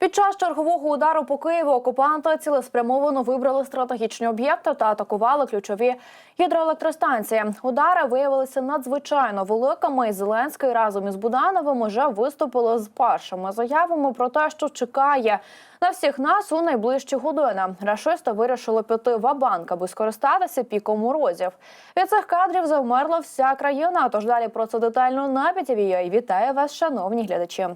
Під час чергового удару по Києву окупанти цілеспрямовано вибрали стратегічні об'єкти та атакували ключові гідроелектростанції. Удари виявилися надзвичайно великими. і Зеленський разом із Будановим уже виступили з першими заявами про те, що чекає на всіх нас у найближчі години. Рашисти вирішили піти в банк аби скористатися піком морозів. Від цих кадрів завмерла вся країна. Тож далі про це детально на PTV.ua. І Вітаю вас, шановні глядачі.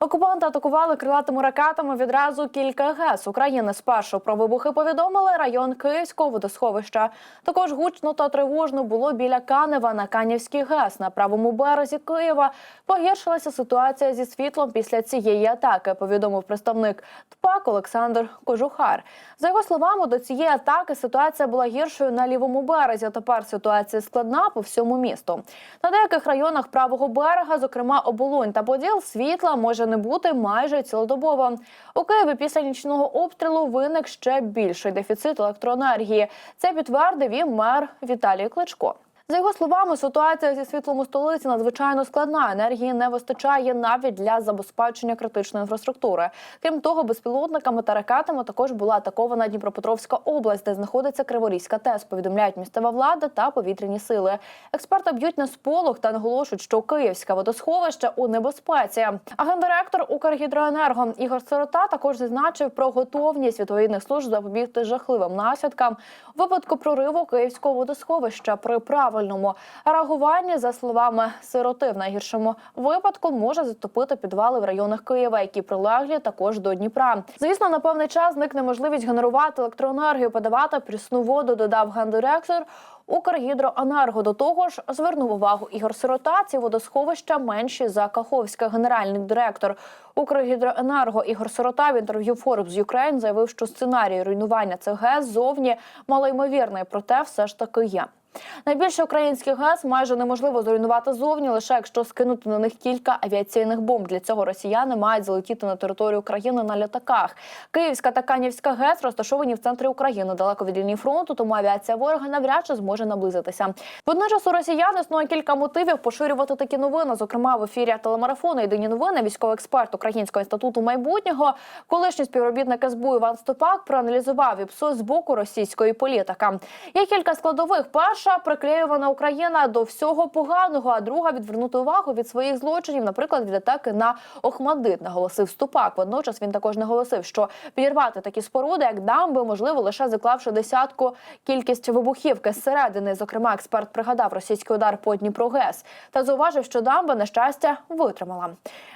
Окупанти атакували крилатими ракетами відразу кілька ГЕС України. Спершу про вибухи повідомили район Київського водосховища. Також гучно та тривожно було біля Канева на Канівській ГЕС на правому березі Києва. Погіршилася ситуація зі світлом після цієї атаки. Повідомив представник ТПАК Олександр Кожухар. За його словами, до цієї атаки ситуація була гіршою на лівому березі. Тепер ситуація складна по всьому місту. На деяких районах правого берега, зокрема Оболонь та Поділ, світла може не бути майже цілодобово. У Києві після нічного обстрілу виник ще більший дефіцит електроенергії. Це підтвердив і мер Віталій Кличко. За його словами, ситуація зі світлом у столиці надзвичайно складна. Енергії не вистачає навіть для забезпечення критичної інфраструктури. Крім того, безпілотниками та ракетами також була атакована Дніпропетровська область, де знаходиться Криворізька ТЕС. Повідомляють місцева влада та повітряні сили. Експерти б'ють на сполох та наголошують, що Київське водосховище у небезпеці. А гендиректор Укргідроенерго Ігор Сирота також зазначив про готовність відповідних служб запобігти жахливим наслідкам випадку прориву Київського водосховища при правильному реагуванні, за словами сироти, в найгіршому випадку може затопити підвали в районах Києва, які прилеглі також до Дніпра. Звісно, на певний час зникне можливість генерувати електроенергію, подавати прісну воду. Додав гендиректор. Укргідроенерго до того ж звернув увагу Ігор Сирота. Ці водосховища менші за Каховське. Генеральний директор Укргідроенерго Ігор Сирота в інтерв'ю Forbes Ukraine заявив, що сценарій руйнування ГЕС зовні малоймовірний, проте все ж таки є. Найбільше українських ГЕС майже неможливо зруйнувати зовні, лише якщо скинути на них кілька авіаційних бомб. Для цього росіяни мають залетіти на територію України на літаках. Київська та Канівська ГЕС розташовані в центрі України, далеко від лінії фронту, тому авіація ворога навряд чи зможе наблизитися. Водночас у росіян існує кілька мотивів поширювати такі новини. Зокрема, в ефірі телемарафону «Єдині новини військовий експерт Українського інституту майбутнього, колишній співробітник СБУ Іван Стопак проаналізував ІПСО з боку російської політики. Є кілька складових. Перша приклеювана Україна до всього поганого, а друга відвернути увагу від своїх злочинів, наприклад, від атаки на Охмадит, наголосив Ступак. Водночас він також наголосив, що підірвати такі споруди, як дамби, можливо, лише заклавши десятку кількість вибухівки зсередини. Зокрема, експерт пригадав російський удар по Дніпро ГЕС та зауважив, що дамба на щастя витримала.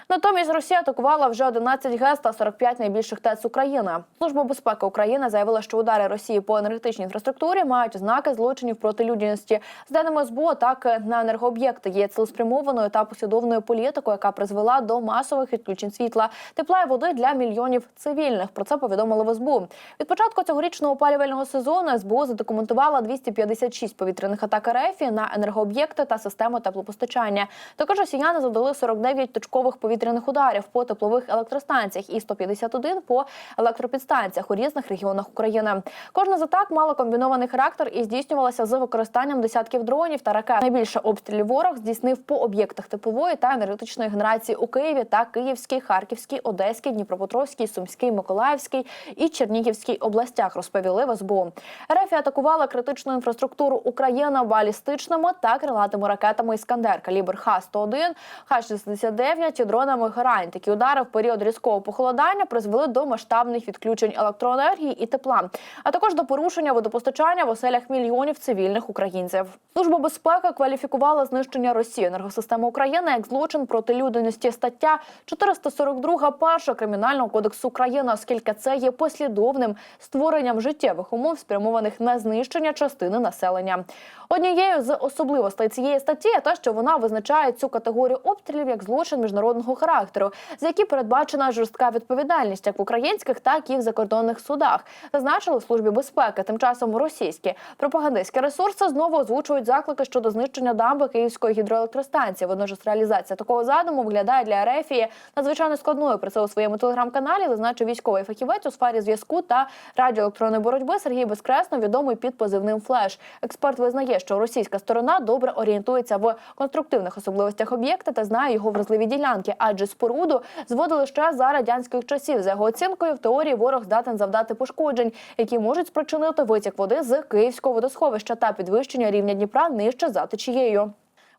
Натомість Росія атакувала вже 11 ГЕС та 45 найбільших ТЕЦ України. Служба безпеки України заявила, що удари Росії по енергетичній інфраструктурі мають ознаки злочинів проти людяності. З даними СБУ, атаки на енергооб'єкти є цілеспрямованою та послідовною політикою, яка призвела до масових відключень світла, тепла і води для мільйонів цивільних. Про це повідомили в СБУ. Від початку цьогорічного опалювального сезону СБУ задокументувала 256 повітряних атак РФ на енергооб'єкти та систему теплопостачання. Також росіяни завдали 49 точкових повітряних ударів по теплових електростанціях і 151 по електропідстанціях у різних регіонах України. Кожна з атак мала комбінований характер і здійснювалася з використанням десятків дронів та ракет. Найбільше обстрілів ворог здійснив по об'єктах теплової та енергетичної генерації у Києві та Київській, Харківській, Одеській, Дніпропетровській, Сумській, Миколаївській і Чернігівській областях. Розповіли в СБУ. РФ атакувала критичну інфраструктуру України балістичними та крилатими ракетами Іскандер калібр Х-101, Х-69 і дронами Герань. Такі удари в період різкого похолодання призвели до масштабних відключень електроенергії і тепла, а також до порушення водопостачання в оселях мільйонів цивільних українців. Служба безпеки кваліфікувала знищення Росії енергосистеми України як злочин проти людяності. Стаття 442 перша кримінального кодексу України, оскільки це є послідовним створенням життєвих умов, спрямованих на знищення частини населення. Однією з особливостей цієї статті є те, що вона визначає цю категорію обстрілів як злочин міжнародного характеру, за які передбачена жорстка відповідальність як в українських, так і в закордонних судах, зазначили в службі безпеки. Тим часом російські пропагандистські ресурси знову озвучують заклики щодо знищення дамби Київської гідроелектростанції. Водночас реалізація такого задуму виглядає для Ерефії надзвичайно складною. Про це у своєму телеграм-каналі зазначив військовий фахівець у сфері зв'язку та радіоелектронної боротьби Сергій Безкресно, відомий під позивним Флеш. Експерт визнає, що російська сторона добре орієнтується в конструктивних особливостях об'єкта та знає його вразливі ділянки, адже споруду зводили ще за радянських часів. За його оцінкою, в теорії ворог здатен завдати пошкоджень, які можуть спричинити витік води з київського водосховища та підвищення рівня Дніпра нижче за течією.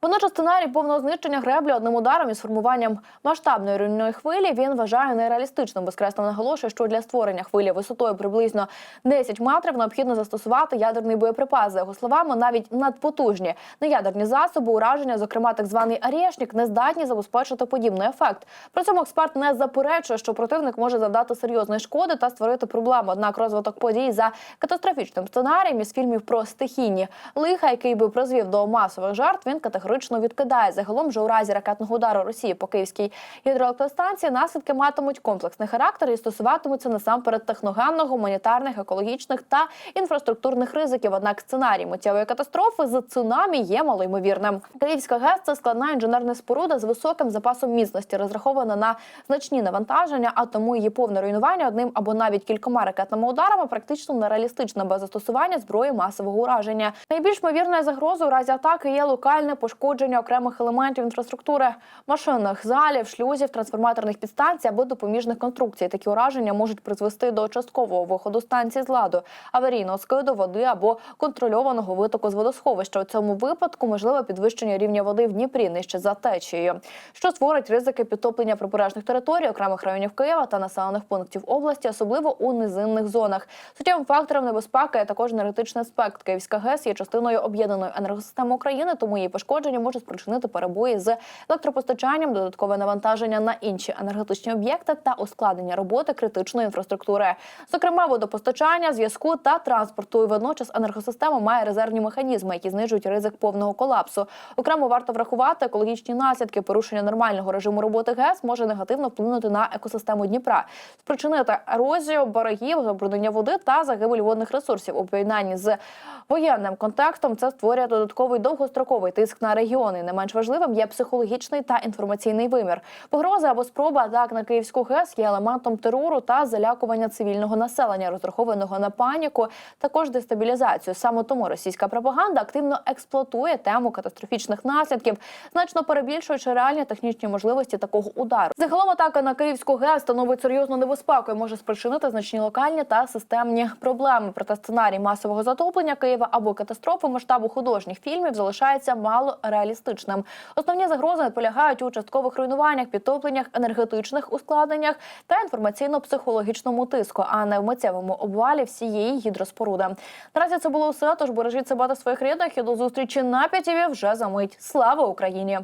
Водночас сценарій повного знищення греблі одним ударом із формуванням масштабної руйнівної хвилі він вважає нереалістичним. Безкресно наголошує, що для створення хвилі висотою приблизно 10 метрів необхідно застосувати ядерний боєприпас. За його словами, навіть надпотужні неядерні засоби ураження, зокрема так званий «Арєшнік», не здатні забезпечити подібний ефект. При цьому експерт не заперечує, що противник може завдати серйозної шкоди та створити проблему. Однак розвиток подій за катастрофічним сценарієм із фільмів про стихійні лиха, який би призвів до масових жертв, він категорично відкидає. Загалом же у разі ракетного удару Росії по Київській гідроелектростанції наслідки матимуть комплексний характер і стосуватимуться насамперед техногенних, гуманітарних, екологічних та інфраструктурних ризиків. Однак сценарій миттєвої катастрофи з цунамі є малоймовірним. Київська ГЕС це складна інженерна споруда з високим запасом міцності, розрахована на значні навантаження, а тому її повне руйнування одним або навіть кількома ракетними ударами практично нереалістично без застосування зброї масового ураження. Найбільш ймовірною загрозою у разі атаки є локальне пошкодження окремих елементів інфраструктури машинних залів, шлюзів, трансформаторних підстанцій або допоміжних конструкцій. Такі ураження можуть призвести до часткового виходу станції з ладу, аварійного скиду води або контрольованого витоку з водосховища. У цьому випадку можливе підвищення рівня води в Дніпрі нижче за течією, що створить ризики підтоплення прибережних територій, окремих районів Києва та населених пунктів області, особливо у низинних зонах. Суттєвим фактором небезпеки є також енергетичний аспект. Київська ГЕС є частиною об'єднаної енергосистеми України, тому її пошкодження може спричинити перебої з електропостачанням, додаткове навантаження на інші енергетичні об'єкти та ускладнення роботи критичної інфраструктури, зокрема водопостачання, зв'язку та транспорту. І водночас енергосистема має резервні механізми, які знижують ризик повного колапсу. Окремо варто врахувати екологічні наслідки. Порушення нормального режиму роботи ГЕС може негативно вплинути на екосистему Дніпра, спричинити ерозію берегів, забруднення води та загибель водних ресурсів у поєднанні з воєнним контекстом. Це створює додатковий довгостроковий тиск на регіони. Не менш важливим є психологічний та інформаційний вимір. Погрози або спроба атак на Київську ГЕС є елементом терору та залякування цивільного населення, розрахованого на паніку, також дестабілізацію. Саме тому російська пропаганда активно експлуатує тему катастрофічних наслідків, значно перебільшуючи реальні технічні можливості такого удару. Загалом атака на Київську ГЕС становить серйозну небезпеку і може спричинити значні локальні та системні проблеми. Проте сценарій масового затоплення Києва або катастрофи масштабу художніх фільмів залишається мало реалістичним. Основні загрози полягають у часткових руйнуваннях, підтопленнях, енергетичних ускладненнях та інформаційно-психологічному тиску, а не в миттєвому обвалі всієї гідроспоруди. Наразі це було все. Тож бережіть себе та своїх рідних і до зустрічі на п'ятіві вже за мить. Слава Україні!